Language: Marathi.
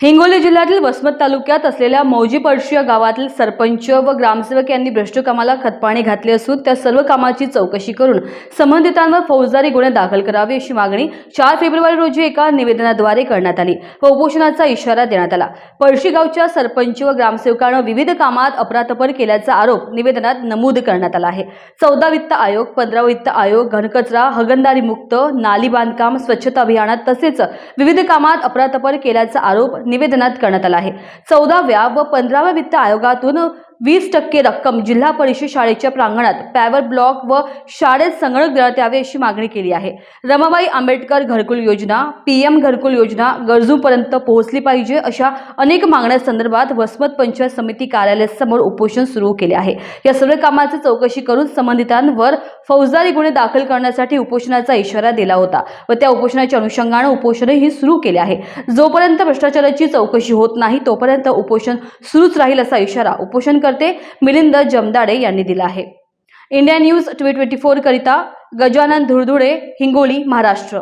हिंगोली जिल्ह्यातील वसमत तालुक्यात असलेल्या मौजी पडशी या गावातील सरपंच व ग्रामसेवक यांनी भ्रष्ट कामाला खतपाणी घातले असून त्या सर्व कामाची चौकशी करून संबंधितांवर फौजदारी गुन्हे दाखल करावे अशी मागणी चार फेब्रुवारी रोजी एका निवेदनाद्वारे करण्यात आली व उपोषणाचा इशारा देण्यात आला. पळशी गावच्या सरपंच व ग्रामसेवकानं विविध कामात अपरातपर केल्याचा आरोप निवेदनात नमूद करण्यात आला आहे. चौदा वित्त आयोग पंधरा वित्त आयोग घनकचरा हगनदारी मुक्त नाली बांधकाम स्वच्छता अभियानात तसेच विविध कामात अपरातपर केल्याचा आरोप निवेदनात करण्यात आला आहे. चौदाव्या व पंधराव्या वित्त आयोगातून वीस टक्के रक्कम जिल्हा परिषद शाळेच्या प्रांगणात पॅवर ब्लॉक व शाळेत संगणक देण्यात यावे अशी मागणी केली आहे. रमाबाई आंबेडकर घरकुल योजना पी एम घरकुल योजना गरजूंपर्यंत पोहोचली पाहिजे अशा अनेक मागण्यासंदर्भात वसमत पंचायत समिती कार्यालयासमोर उपोषण सुरू केले आहे. या सर्व कामाची चौकशी करून संबंधितांवर फौजदारी गुन्हे दाखल करण्यासाठी उपोषणाचा इशारा दिला होता व त्या उपोषणाच्या अनुषंगानं उपोषणही सुरू केले आहे. जोपर्यंत भ्रष्टाचाराची चौकशी होत नाही तोपर्यंत उपोषण सुरूच राहील असा इशारा उपोषण उपोषणकर्ते मिलिंद जमदाडे यांनी दिला आहे. इंडिया न्यूज ट्वे ट्वेंटी फोर करिता गजानन धुळधुळे हिंगोली महाराष्ट्र.